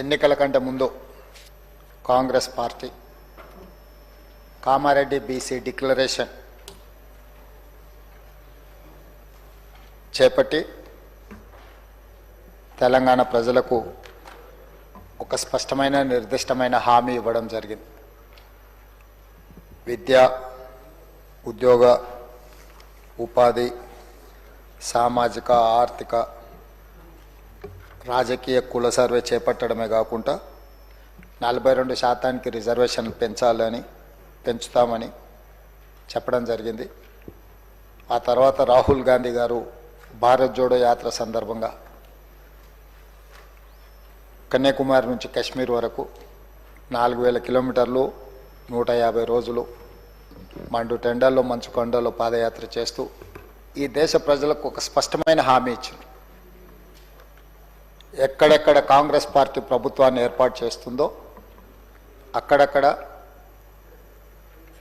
ఎన్నికల కంటే ముందు Congress party. Kamareddy BC declaration చేపట్టి తెలంగాణ ప్రజలకు ఒక స్పష్టమైన నిర్దిష్టమైన హామీ ఇవ్వడం జరిగింది. విద్య ఉద్యోగ ఉపాధి సామాజిక ఆర్థిక రాజకీయ కుల సర్వే చేపట్టడమే కాకుండా నలభై రెండు శాతానికి రిజర్వేషన్లు పెంచాలని పెంచుతామని చెప్పడం జరిగింది. ఆ తర్వాత రాహుల్ గాంధీ గారు భారత్ జోడో యాత్ర సందర్భంగా కన్యాకుమారి నుంచి కాశ్మీర్ వరకు నాలుగు వేల కిలోమీటర్లు నూట యాభై రోజులు మండు టెండల్లో మంచు కొండల్లో పాదయాత్ర చేస్తూ ఈ దేశ ప్రజలకు ఒక స్పష్టమైన హామీ ఇచ్చింది. ఎక్కడెక్కడ కాంగ్రెస్ పార్టీ ప్రభుత్వాన్ని ఏర్పాటు చేస్తుందో అక్కడక్కడ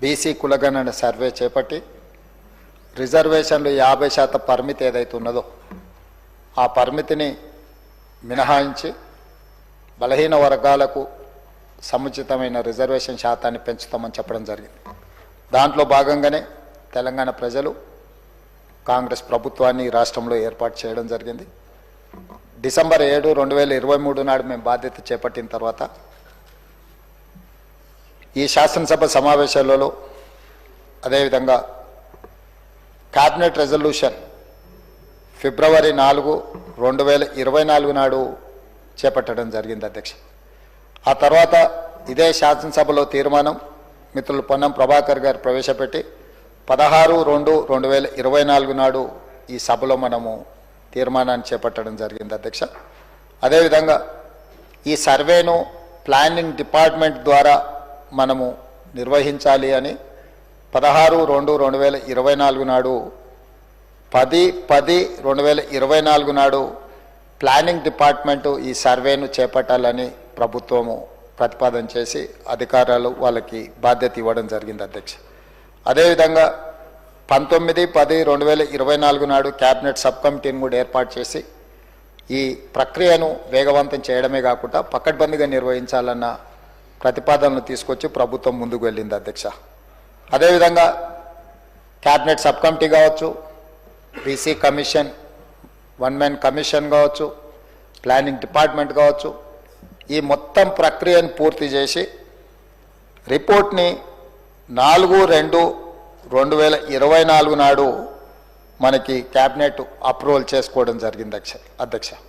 బీసీ కులగణన సర్వే చేపట్టి రిజర్వేషన్లు యాభై శాతం పరిమితి ఏదైతే ఉన్నదో ఆ పరిమితిని మినహాయించి బలహీన వర్గాలకు సముచితమైన రిజర్వేషన్ శాతాన్ని పెంచుతామని చెప్పడం జరిగింది. దాంట్లో భాగంగానే తెలంగాణ ప్రజలు కాంగ్రెస్ ప్రభుత్వాన్ని రాష్ట్రంలో ఏర్పాటు చేయడం జరిగింది. డిసెంబర్ ఏడు రెండు వేల ఇరవై మూడు నాడు మేము బాధ్యత చేపట్టిన తర్వాత ఈ శాసనసభ సమావేశాలలో అదేవిధంగా క్యాబినెట్ రెజల్యూషన్ ఫిబ్రవరి నాలుగు రెండు వేల ఇరవై నాలుగు నాడు చేపట్టడం జరిగింది అధ్యక్ష. ఆ తర్వాత ఇదే శాసనసభలో తీర్మానం మిత్రులు పొన్నం ప్రభాకర్ గారు ప్రవేశపెట్టి పదహారు రెండు రెండు వేల ఇరవై నాలుగు నాడు ఈ సభలో మనము తీర్మానాన్ని చేపట్టడం జరిగింది అధ్యక్ష. అదేవిధంగా ఈ సర్వేను ప్లానింగ్ డిపార్ట్మెంట్ ద్వారా మనము నిర్వహించాలి అని పదహారు రెండు రెండు వేల ఇరవై నాలుగు నాడు పది పది రెండు వేల ఇరవై నాలుగు నాడు ప్లానింగ్ డిపార్ట్మెంటు ఈ సర్వేను చేపట్టాలని ప్రభుత్వము ప్రతిపాదన చేసి అధికారాలు వాళ్ళకి బాధ్యత ఇవ్వడం జరిగింది అధ్యక్ష. అదేవిధంగా పంతొమ్మిది పది రెండు వేల ఇరవై నాలుగు నాడు క్యాబినెట్ సబ్ కమిటీని కూడా ఏర్పాటు చేసి ఈ ప్రక్రియను వేగవంతం చేయడమే కాకుండా పకడ్బందీగా నిర్వహించాలన్న ప్రతిపాదనలు తీసుకొచ్చి ప్రభుత్వం ముందుకు వెళ్ళింది అధ్యక్ష. అదేవిధంగా క్యాబినెట్ సబ్ కమిటీ కావచ్చు BC commission one man commission కావచ్చు ప్లానింగ్ డిపార్ట్మెంట్ కావచ్చు ఈ మొత్తం ప్రక్రియను పూర్తి చేసి రిపోర్ట్ని నాలుగు రెండు రెండు వేల ఇరవై నాలుగు నాడు మనకి క్యాబినెట్ అప్రూవల్ చేసుకోవడం జరిగింది అధ్యక్ష అధ్యక్ష.